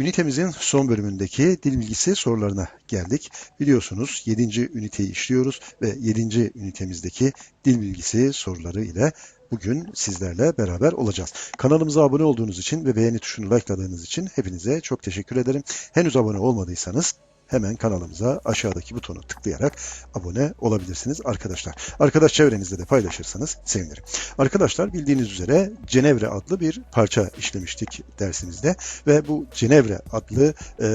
Ünitemizin son bölümündeki dil bilgisi sorularına geldik. Biliyorsunuz 7. üniteyi işliyoruz ve 7. ünitemizdeki dil bilgisi soruları ile bugün sizlerle beraber olacağız. Kanalımıza abone olduğunuz için ve beğeni tuşunu likeladığınız için hepinize çok teşekkür ederim. Henüz abone olmadıysanız hemen kanalımıza aşağıdaki butonu tıklayarak abone olabilirsiniz arkadaşlar. Arkadaş çevrenizde de paylaşırsanız sevinirim. Arkadaşlar bildiğiniz üzere Cenevre adlı bir parça işlemiştik dersimizde ve bu Cenevre adlı e,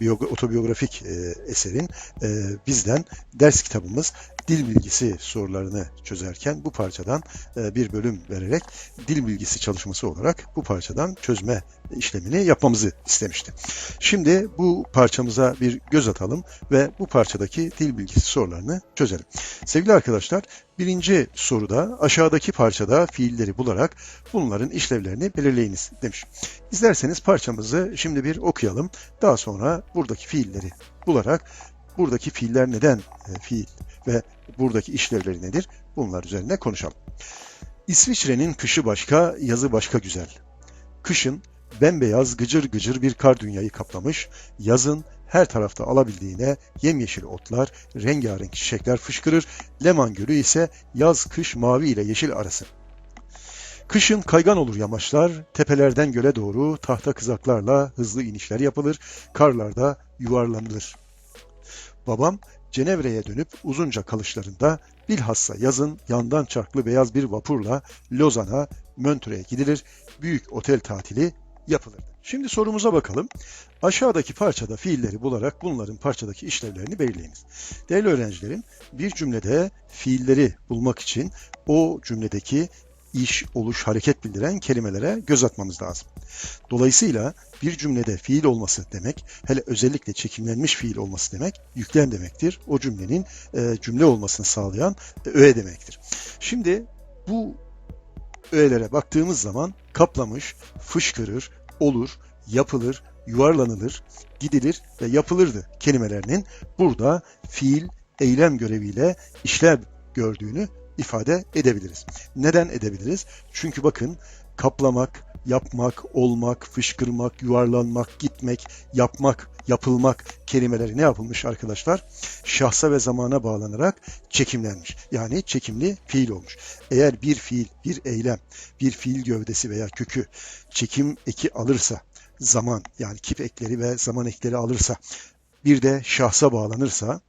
biyogra- otobiyografik e, eserin e, bizden ders kitabımız dil bilgisi sorularını çözerken bu parçadan e, bir bölüm vererek dil bilgisi çalışması olarak bu parçadan çözme işlemini yapmamızı istemişti. Şimdi bu parçamıza bir göz atalım ve bu parçadaki dil bilgisi sorularını çözelim. Sevgili arkadaşlar, birinci soruda aşağıdaki parçada fiilleri bularak bunların işlevlerini belirleyiniz demiş. İsterseniz parçamızı şimdi bir okuyalım. Daha sonra buradaki fiilleri bularak buradaki fiiller neden e, fiil ve buradaki işlevleri nedir? Bunlar üzerine konuşalım. İsviçre'nin kışı başka, yazı başka güzel. Kışın bembeyaz gıcır gıcır bir kar dünyayı kaplamış, yazın her tarafta alabildiğine yemyeşil otlar, rengarenk çiçekler fışkırır, Leman Gölü ise yaz-kış mavi ile yeşil arası. Kışın kaygan olur yamaçlar, tepelerden göle doğru tahta kızaklarla hızlı inişler yapılır, karlarda yuvarlanılır. Babam Cenevre'ye dönüp uzunca kalışlarında bilhassa yazın yandan çarklı beyaz bir vapurla Lozan'a, Montreux'e gidilir, büyük otel tatili yapılır. Şimdi sorumuza bakalım. Aşağıdaki parçada fiilleri bularak bunların parçadaki işlevlerini belirleyiniz. Değerli öğrencilerim, bir cümlede fiilleri bulmak için o cümledeki iş, oluş, hareket bildiren kelimelere göz atmamız lazım. Dolayısıyla bir cümlede fiil olması demek, hele özellikle çekimlenmiş fiil olması demek, yüklem demektir. O cümlenin e, cümle olmasını sağlayan e, öğe demektir. Şimdi bu öğelere baktığımız zaman kaplamış, fışkırır, olur, yapılır, yuvarlanılır, gidilir ve yapılırdı kelimelerinin burada fiil, eylem göreviyle işlev gördüğünü ifade edebiliriz. Neden edebiliriz? Çünkü bakın kaplamak, yapmak, olmak, fışkırmak, yuvarlanmak, gitmek, yapmak, yapılmak kelimeleri ne yapılmış arkadaşlar? Şahsa ve zamana bağlanarak çekimlenmiş. Yani çekimli fiil olmuş. Eğer bir fiil, bir eylem, bir fiil gövdesi veya kökü çekim eki alırsa, zaman yani kip ekleri ve zaman ekleri alırsa, bir de şahsa bağlanırsa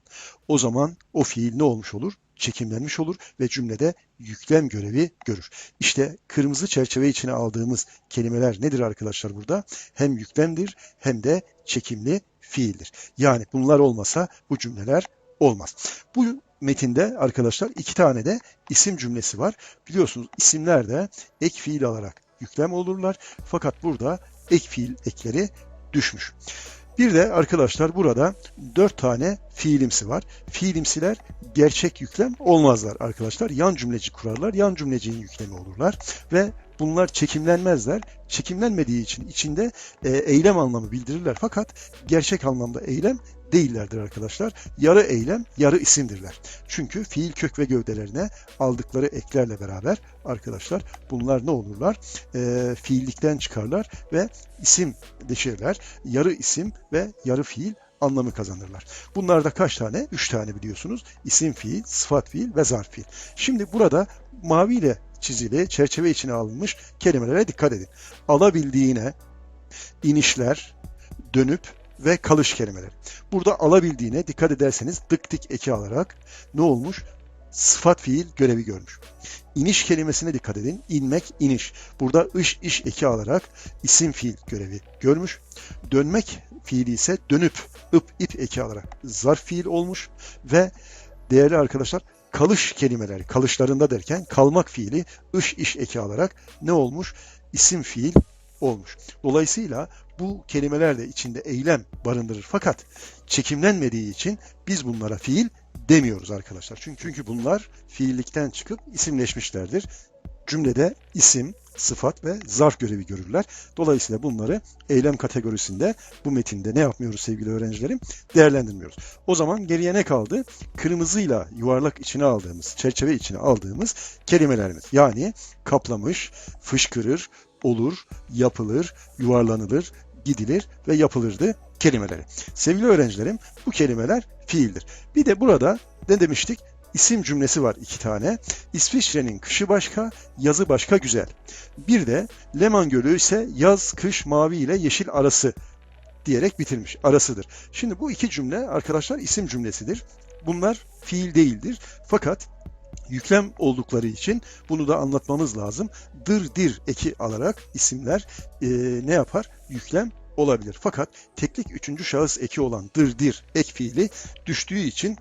o zaman o fiil ne olmuş olur? Çekimlenmiş olur ve cümlede yüklem görevi görür. İşte kırmızı çerçeve içine aldığımız kelimeler nedir arkadaşlar burada? Hem yüklemdir hem de çekimli fiildir. Yani bunlar olmasa bu cümleler olmaz. Bu metinde arkadaşlar iki tane de isim cümlesi var. Biliyorsunuz isimler de ek fiil alarak yüklem olurlar. Fakat burada ek fiil ekleri düşmüş. Bir de arkadaşlar burada dört tane fiilimsi var. Fiilimsiler gerçek yüklem olmazlar arkadaşlar. Yan cümleci kurarlar. Yan cümleciğin yüklemi olurlar ve bunlar çekimlenmezler. Çekimlenmediği için içinde e, eylem anlamı bildirirler. Fakat gerçek anlamda eylem değillerdir arkadaşlar. Yarı eylem, yarı isimdirler. Çünkü fiil kök ve gövdelerine aldıkları eklerle beraber arkadaşlar bunlar ne olurlar? E, fiillikten çıkarlar ve isim deşirler. Yarı isim ve yarı fiil anlamı kazanırlar. Bunlarda kaç tane? Üç tane biliyorsunuz. İsim fiil, sıfat fiil ve zarf fiil. Şimdi burada maviyle çizili, çerçeve içine alınmış kelimelere dikkat edin. Alabildiğine, inişler, dönüp ve kalış kelimeleri. Burada alabildiğine dikkat ederseniz dık dik eki alarak ne olmuş? Sıfat fiil görevi görmüş. İniş kelimesine dikkat edin. İnmek, iniş. Burada ış, iş eki alarak isim fiil görevi görmüş. Dönmek fiili ise dönüp, ıp, ip eki alarak zarf fiil olmuş ve değerli arkadaşlar kalış kelimeleri, kalışlarında derken kalmak fiili ış, iş eki alarak ne olmuş? İsim fiil olmuş. Dolayısıyla bu kelimeler de içinde eylem barındırır fakat çekimlenmediği için biz bunlara fiil demiyoruz arkadaşlar. Çünkü, çünkü bunlar fiillikten çıkıp isimleşmişlerdir. Cümlede isim, sıfat ve zarf görevi görürler. Dolayısıyla bunları eylem kategorisinde bu metinde ne yapmıyoruz sevgili öğrencilerim? Değerlendirmiyoruz. O zaman geriye ne kaldı? Kırmızıyla yuvarlak içine aldığımız, çerçeve içine aldığımız kelimelerimiz. Yani kaplamış, fışkırır, olur, yapılır, yuvarlanılır, gidilir ve yapılırdı kelimeleri. Sevgili öğrencilerim bu kelimeler fiildir. Bir de burada ne demiştik? İsim cümlesi var iki tane. İsviçre'nin kışı başka, yazı başka güzel. Bir de Leman Gölü ise yaz, kış, mavi ile yeşil arası diyerek bitirmiş. Arasıdır. Şimdi bu iki cümle arkadaşlar isim cümlesidir. Bunlar fiil değildir. Fakat yüklem oldukları için bunu da anlatmamız lazım. Dır dir eki alarak isimler e, ne yapar? Yüklem olabilir. Fakat teklik üçüncü şahıs eki olan dır dir ek fiili düştüğü için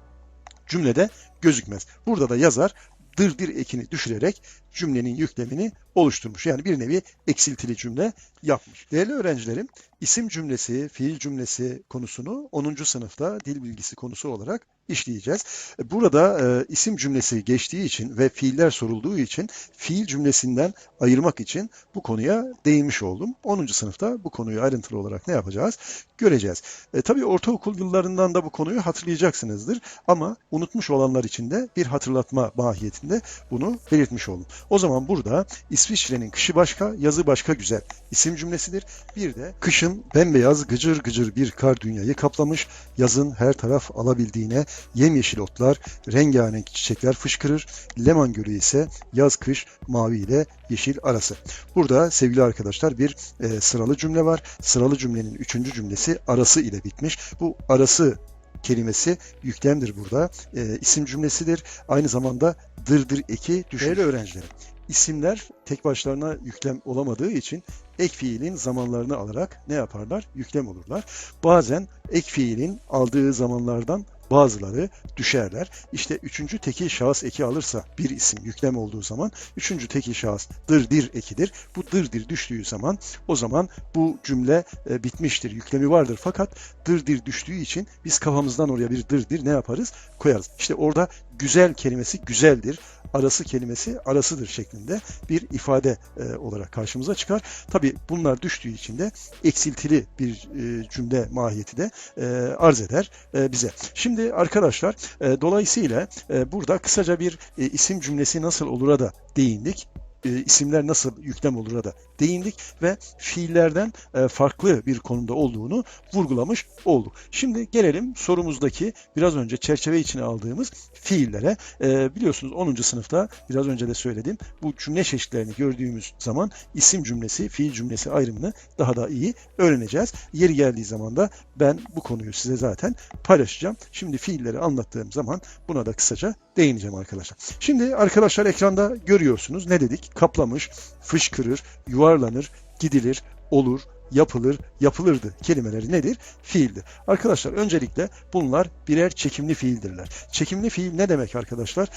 cümlede gözükmez. Burada da yazar dır dir ekini düşürerek cümlenin yüklemini oluşturmuş. Yani bir nevi eksiltili cümle yapmış. Değerli öğrencilerim, isim cümlesi, fiil cümlesi konusunu 10. sınıfta dil bilgisi konusu olarak işleyeceğiz. Burada e, isim cümlesi geçtiği için ve fiiller sorulduğu için fiil cümlesinden ayırmak için bu konuya değinmiş oldum. 10. sınıfta bu konuyu ayrıntılı olarak ne yapacağız? Göreceğiz. E, tabii ortaokul yıllarından da bu konuyu hatırlayacaksınızdır ama unutmuş olanlar için de bir hatırlatma mahiyetinde bunu belirtmiş oldum. O zaman burada İsviçre'nin kışı başka, yazı başka güzel isim cümlesidir. Bir de kışın bembeyaz gıcır gıcır bir kar dünyayı kaplamış, yazın her taraf alabildiğine yemyeşil otlar, rengarenk çiçekler fışkırır. Leman Gölü ise yaz kış mavi ile yeşil arası. Burada sevgili arkadaşlar bir e, sıralı cümle var. Sıralı cümlenin üçüncü cümlesi arası ile bitmiş. Bu arası kelimesi yüklemdir burada. E, isim cümlesidir. Aynı zamanda dırdır eki düşer. Öğrencilerim, isimler tek başlarına yüklem olamadığı için ek fiilin zamanlarını alarak ne yaparlar? Yüklem olurlar. Bazen ek fiilin aldığı zamanlardan bazıları düşerler. İşte üçüncü tekil şahıs eki alırsa bir isim yüklem olduğu zaman üçüncü tekil şahıs dır dir ekidir. Bu dır dir düştüğü zaman o zaman bu cümle e, bitmiştir. Yüklemi vardır fakat dır dir düştüğü için biz kafamızdan oraya bir dır dir ne yaparız? Koyarız. İşte orada güzel kelimesi güzeldir. Arası kelimesi arasıdır şeklinde bir ifade e, olarak karşımıza çıkar. Tabi bunlar düştüğü için de eksiltili bir e, cümle mahiyeti de e, arz eder e, bize. Şimdi arkadaşlar e, dolayısıyla e, burada kısaca bir e, isim cümlesi nasıl olur'a da değindik e, isimler nasıl yüklem olur'a da değindik ve fiillerden e, farklı bir konumda olduğunu vurgulamış olduk. Şimdi gelelim sorumuzdaki biraz önce çerçeve içine aldığımız fiillere. E, biliyorsunuz 10. sınıfta biraz önce de söyledim. Bu cümle çeşitlerini gördüğümüz zaman isim cümlesi, fiil cümlesi ayrımını daha da iyi öğreneceğiz. Yeri geldiği zaman da ben bu konuyu size zaten paylaşacağım. Şimdi fiilleri anlattığım zaman buna da kısaca değineceğim arkadaşlar. Şimdi arkadaşlar ekranda görüyorsunuz ne dedik? Kaplamış, fışkırır, yuvarlanır, gidilir, olur, yapılır, yapılırdı kelimeleri nedir? Fiildir. Arkadaşlar öncelikle bunlar birer çekimli fiildirler. Çekimli fiil ne demek arkadaşlar?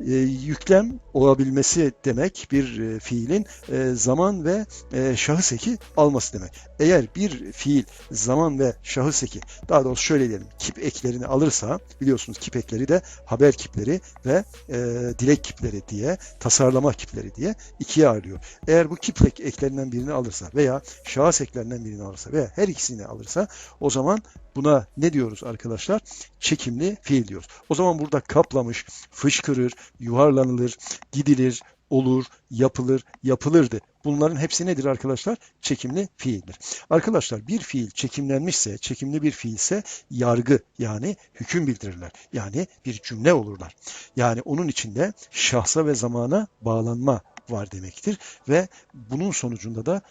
E, yüklem olabilmesi demek bir e, fiilin e, zaman ve e, şahıs eki alması demek. Eğer bir fiil zaman ve şahıs eki daha doğrusu şöyle diyelim kip eklerini alırsa biliyorsunuz kip ekleri de haber kipleri ve e, dilek kipleri diye tasarlama kipleri diye ikiye ayrılıyor. Eğer bu kip ek- eklerinden birini alırsa veya şahıs eklerinden birini alırsa veya her ikisini alırsa o zaman buna ne diyoruz arkadaşlar? Çekimli fiil diyoruz. O zaman burada kaplamış, fışkırır, yuvarlanılır, gidilir, olur, yapılır, yapılırdı. Bunların hepsi nedir arkadaşlar? Çekimli fiildir. Arkadaşlar bir fiil çekimlenmişse, çekimli bir fiilse yargı yani hüküm bildirirler. Yani bir cümle olurlar. Yani onun içinde şahsa ve zamana bağlanma var demektir ve bunun sonucunda da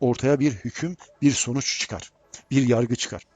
ortaya bir hüküm, bir sonuç çıkar. Bir yargı çıkar.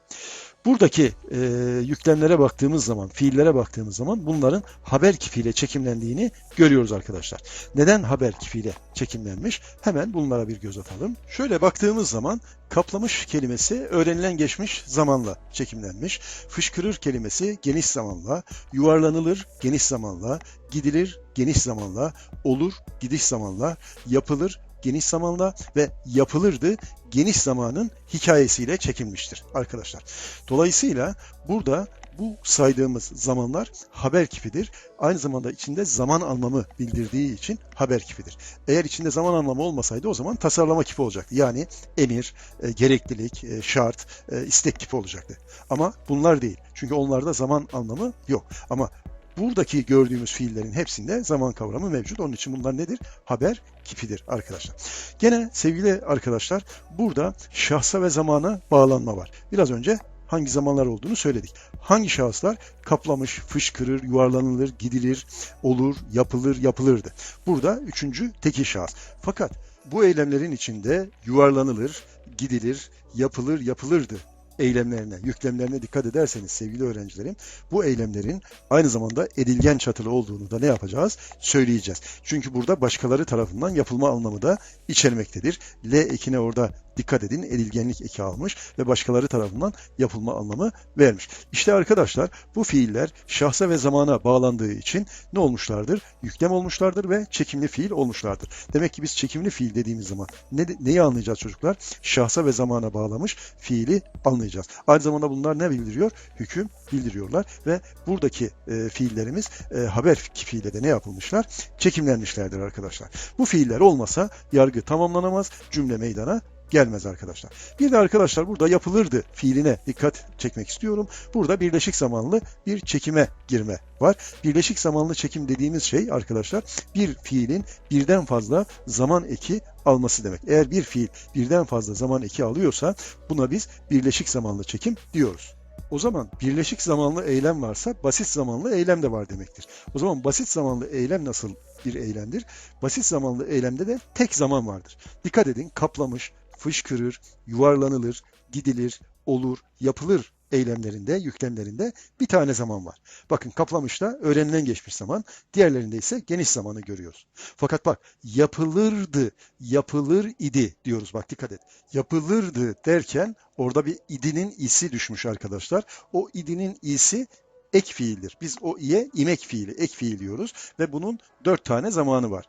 Buradaki e, yüklemlere baktığımız zaman, fiillere baktığımız zaman bunların haber kifiyle çekimlendiğini görüyoruz arkadaşlar. Neden haber kifiyle çekimlenmiş? Hemen bunlara bir göz atalım. Şöyle baktığımız zaman kaplamış kelimesi öğrenilen geçmiş zamanla çekimlenmiş. Fışkırır kelimesi geniş zamanla, yuvarlanılır geniş zamanla, gidilir geniş zamanla, olur gidiş zamanla, yapılır geniş zamanla ve yapılırdı geniş zamanın hikayesiyle çekilmiştir arkadaşlar. Dolayısıyla burada bu saydığımız zamanlar haber kipidir. Aynı zamanda içinde zaman anlamı bildirdiği için haber kipidir. Eğer içinde zaman anlamı olmasaydı o zaman tasarlama kipi olacaktı. Yani emir, e, gereklilik, e, şart, e, istek kipi olacaktı. Ama bunlar değil. Çünkü onlarda zaman anlamı yok. Ama buradaki gördüğümüz fiillerin hepsinde zaman kavramı mevcut. Onun için bunlar nedir? Haber kipidir arkadaşlar. Gene sevgili arkadaşlar burada şahsa ve zamana bağlanma var. Biraz önce hangi zamanlar olduğunu söyledik. Hangi şahıslar kaplamış, fışkırır, yuvarlanılır, gidilir, olur, yapılır, yapılırdı. Burada üçüncü tekil şahıs. Fakat bu eylemlerin içinde yuvarlanılır, gidilir, yapılır, yapılırdı eylemlerine, yüklemlerine dikkat ederseniz sevgili öğrencilerim bu eylemlerin aynı zamanda edilgen çatılı olduğunu da ne yapacağız? Söyleyeceğiz. Çünkü burada başkaları tarafından yapılma anlamı da içermektedir. L ekine orada dikkat edin edilgenlik eki almış ve başkaları tarafından yapılma anlamı vermiş. İşte arkadaşlar bu fiiller şahsa ve zamana bağlandığı için ne olmuşlardır? Yüklem olmuşlardır ve çekimli fiil olmuşlardır. Demek ki biz çekimli fiil dediğimiz zaman ne, neyi anlayacağız çocuklar? Şahsa ve zamana bağlamış fiili anlayacağız. Aynı zamanda bunlar ne bildiriyor? Hüküm bildiriyorlar ve buradaki e, fiillerimiz e, haber fiiliyle de ne yapılmışlar? Çekimlenmişlerdir arkadaşlar. Bu fiiller olmasa yargı tamamlanamaz, cümle meydana gelmez arkadaşlar. Bir de arkadaşlar burada yapılırdı fiiline dikkat çekmek istiyorum. Burada birleşik zamanlı bir çekime girme var. Birleşik zamanlı çekim dediğimiz şey arkadaşlar bir fiilin birden fazla zaman eki alması demek. Eğer bir fiil birden fazla zaman eki alıyorsa buna biz birleşik zamanlı çekim diyoruz. O zaman birleşik zamanlı eylem varsa basit zamanlı eylem de var demektir. O zaman basit zamanlı eylem nasıl bir eylemdir? Basit zamanlı eylemde de tek zaman vardır. Dikkat edin kaplamış, fışkırır, yuvarlanılır, gidilir, olur, yapılır eylemlerinde, yüklemlerinde bir tane zaman var. Bakın kaplamışta öğrenilen geçmiş zaman, diğerlerinde ise geniş zamanı görüyoruz. Fakat bak yapılırdı, yapılır idi diyoruz. Bak dikkat et. Yapılırdı derken orada bir idinin isi düşmüş arkadaşlar. O idinin isi ek fiildir. Biz o iye imek fiili, ek fiil diyoruz ve bunun dört tane zamanı var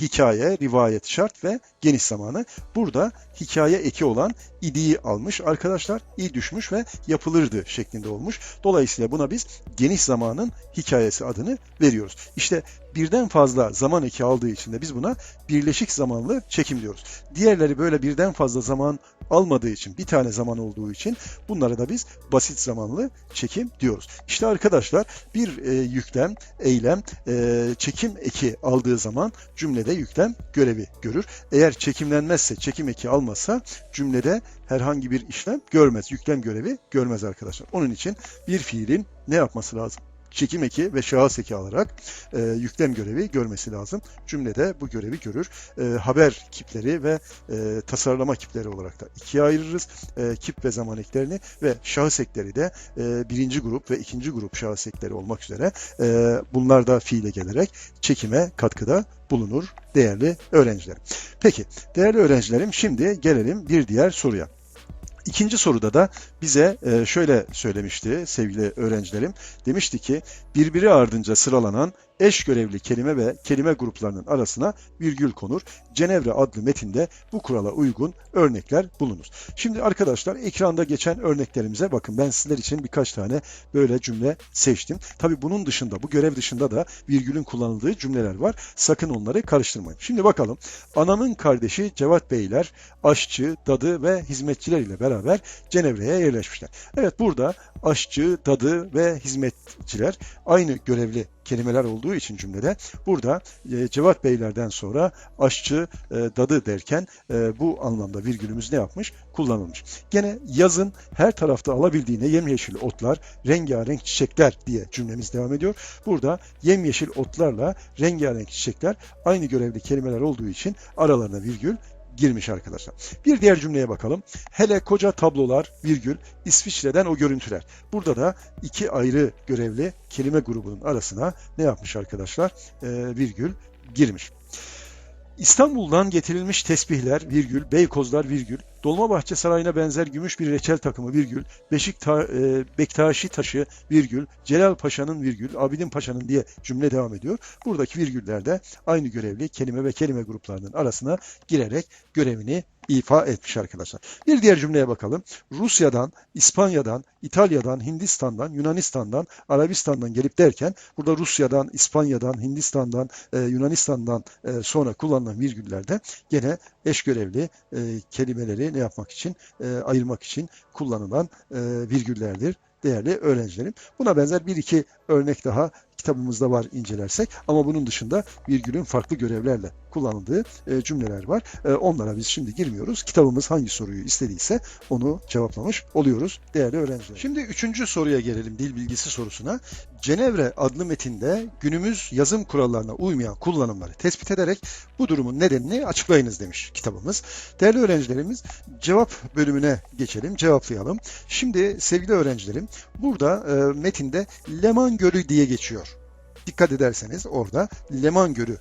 hikaye, rivayet şart ve geniş zamanı. Burada hikaye eki olan idiyi almış arkadaşlar. i düşmüş ve yapılırdı şeklinde olmuş. Dolayısıyla buna biz geniş zamanın hikayesi adını veriyoruz. İşte birden fazla zaman eki aldığı için de biz buna birleşik zamanlı çekim diyoruz. Diğerleri böyle birden fazla zaman almadığı için, bir tane zaman olduğu için bunlara da biz basit zamanlı çekim diyoruz. İşte arkadaşlar bir e, yüklem, eylem, e, çekim eki aldığı zaman cümlede yüklem görevi görür. Eğer çekimlenmezse, çekim eki almazsa cümlede herhangi bir işlem görmez, yüklem görevi görmez arkadaşlar. Onun için bir fiilin ne yapması lazım? Çekim eki ve şahıs eki alarak e, yüklem görevi görmesi lazım. Cümlede bu görevi görür. E, haber kipleri ve e, tasarlama kipleri olarak da ikiye ayırırız. E, kip ve zaman eklerini ve şahıs ekleri de e, birinci grup ve ikinci grup şahıs ekleri olmak üzere e, bunlar da fiile gelerek çekime katkıda bulunur değerli öğrencilerim. Peki değerli öğrencilerim şimdi gelelim bir diğer soruya. İkinci soruda da bize e, şöyle söylemişti sevgili öğrencilerim. Demişti ki birbiri ardınca sıralanan eş görevli kelime ve kelime gruplarının arasına virgül konur. Cenevre adlı metinde bu kurala uygun örnekler bulunur. Şimdi arkadaşlar ekranda geçen örneklerimize bakın. Ben sizler için birkaç tane böyle cümle seçtim. Tabi bunun dışında, bu görev dışında da virgülün kullanıldığı cümleler var. Sakın onları karıştırmayın. Şimdi bakalım. Anamın kardeşi Cevat Beyler, aşçı, dadı ve hizmetçiler ile beraber Cenevre'ye yerleşmişler. Evet burada aşçı, dadı ve hizmetçiler aynı görevli kelimeler olduğu için cümlede burada e, Cevat Beylerden sonra aşçı, e, dadı derken e, bu anlamda virgülümüz ne yapmış? Kullanılmış. Gene yazın her tarafta alabildiğine yemyeşil otlar, rengarenk çiçekler diye cümlemiz devam ediyor. Burada yemyeşil otlarla rengarenk çiçekler aynı görevli kelimeler olduğu için aralarına virgül girmiş arkadaşlar. Bir diğer cümleye bakalım. Hele koca tablolar virgül İsviçre'den o görüntüler. Burada da iki ayrı görevli kelime grubunun arasına ne yapmış arkadaşlar? Ee, virgül girmiş. İstanbul'dan getirilmiş tesbihler, virgül, Beykozlar, virgül, Dolmabahçe Sarayı'na benzer gümüş bir reçel takımı, virgül, Beşik ta, e, Bektaşi taşı, virgül, Celal Paşa'nın virgül, Abidin Paşa'nın diye cümle devam ediyor. Buradaki virgüller de aynı görevli kelime ve kelime gruplarının arasına girerek görevini ifa etmiş arkadaşlar. Bir diğer cümleye bakalım. Rusya'dan, İspanya'dan, İtalya'dan, Hindistan'dan, Yunanistan'dan, Arabistan'dan gelip derken burada Rusya'dan, İspanya'dan, Hindistan'dan, e, Yunanistan'dan e, sonra kullanılan virgüllerde gene eş görevli e, kelimeleri ne yapmak için, e, ayırmak için kullanılan e, virgüllerdir değerli öğrencilerim. Buna benzer bir iki örnek daha kitabımızda var incelersek ama bunun dışında virgülün farklı görevlerle kullanıldığı e, cümleler var. E, onlara biz şimdi girmiyoruz. Kitabımız hangi soruyu istediyse onu cevaplamış oluyoruz değerli öğrenciler. Şimdi üçüncü soruya gelelim dil bilgisi sorusuna. Cenevre adlı metinde günümüz yazım kurallarına uymayan kullanımları tespit ederek bu durumun nedenini açıklayınız demiş kitabımız. Değerli öğrencilerimiz cevap bölümüne geçelim, cevaplayalım. Şimdi sevgili öğrencilerim burada e, metinde Leman Gölü diye geçiyor. Dikkat ederseniz orada Leman Gölü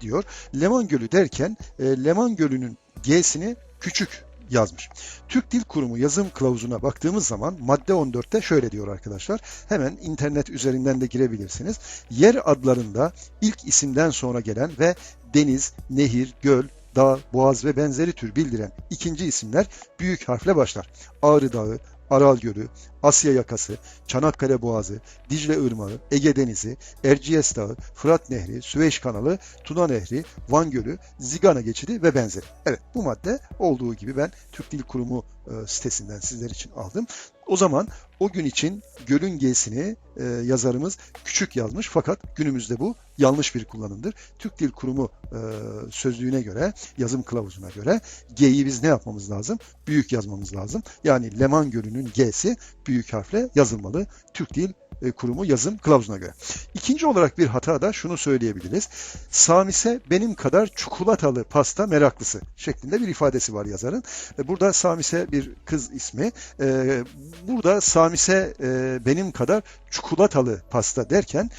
diyor. Leman Gölü derken e, Leman Gölü'nün G'sini küçük yazmış. Türk Dil Kurumu yazım kılavuzuna baktığımız zaman madde 14'te şöyle diyor arkadaşlar. Hemen internet üzerinden de girebilirsiniz. Yer adlarında ilk isimden sonra gelen ve deniz, nehir, göl, dağ, boğaz ve benzeri tür bildiren ikinci isimler büyük harfle başlar. Ağrı Dağı, Aral Gölü, Asya Yakası, Çanakkale Boğazı, Dicle Irmağı, Ege Denizi, Erciyes Dağı, Fırat Nehri, Süveyş Kanalı, Tuna Nehri, Van Gölü, Zigana Geçidi ve benzeri. Evet bu madde olduğu gibi ben Türk Dil Kurumu e, sitesinden sizler için aldım. O zaman o gün için gölün G'sini e, yazarımız küçük yazmış fakat günümüzde bu yanlış bir kullanımdır. Türk Dil Kurumu e, sözlüğüne göre, yazım kılavuzuna göre G'yi biz ne yapmamız lazım? Büyük yazmamız lazım. Yani Leman Gölü'nün G'si büyük harfle yazılmalı. Türk Dil e, Kurumu yazım kılavuzuna göre. İkinci olarak bir hata da şunu söyleyebiliriz. Samise benim kadar çikolatalı pasta meraklısı şeklinde bir ifadesi var yazarın. E, Burada Samise bir kız ismi. E, Burada Samise benim kadar çikolatalı pasta derken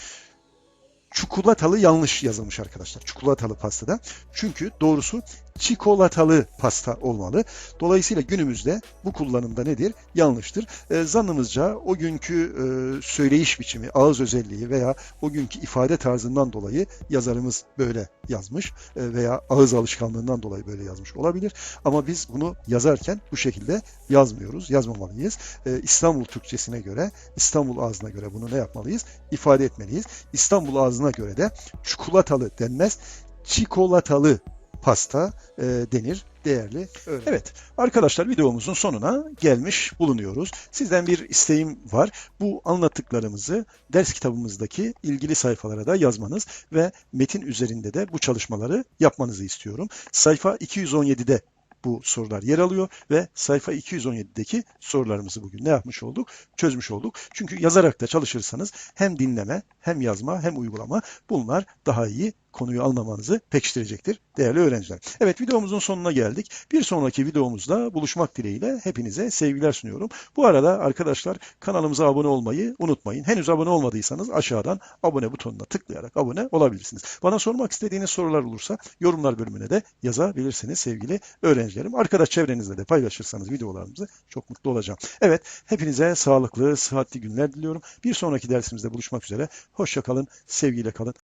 çikolatalı yanlış yazılmış arkadaşlar. Çikolatalı pastada. Çünkü doğrusu çikolatalı pasta olmalı. Dolayısıyla günümüzde bu kullanımda nedir? Yanlıştır. E, zannımızca o günkü e, söyleyiş biçimi, ağız özelliği veya o günkü ifade tarzından dolayı yazarımız böyle yazmış e, veya ağız alışkanlığından dolayı böyle yazmış olabilir. Ama biz bunu yazarken bu şekilde yazmıyoruz, yazmamalıyız. E, İstanbul Türkçesine göre, İstanbul ağzına göre bunu ne yapmalıyız? İfade etmeliyiz. İstanbul ağzına göre de çikolatalı denmez, çikolatalı pasta e, denir değerli öğrenci. Evet arkadaşlar videomuzun sonuna gelmiş bulunuyoruz. Sizden bir isteğim var. Bu anlattıklarımızı ders kitabımızdaki ilgili sayfalara da yazmanız ve metin üzerinde de bu çalışmaları yapmanızı istiyorum. Sayfa 217'de bu sorular yer alıyor ve sayfa 217'deki sorularımızı bugün ne yapmış olduk? Çözmüş olduk. Çünkü yazarak da çalışırsanız hem dinleme hem yazma hem uygulama bunlar daha iyi konuyu anlamanızı pekiştirecektir değerli öğrenciler. Evet videomuzun sonuna geldik. Bir sonraki videomuzda buluşmak dileğiyle hepinize sevgiler sunuyorum. Bu arada arkadaşlar kanalımıza abone olmayı unutmayın. Henüz abone olmadıysanız aşağıdan abone butonuna tıklayarak abone olabilirsiniz. Bana sormak istediğiniz sorular olursa yorumlar bölümüne de yazabilirsiniz sevgili öğrencilerim. Arkadaş çevrenizle de paylaşırsanız videolarımızı çok mutlu olacağım. Evet hepinize sağlıklı, sıhhatli günler diliyorum. Bir sonraki dersimizde buluşmak üzere. Hoşça kalın, sevgiyle kalın.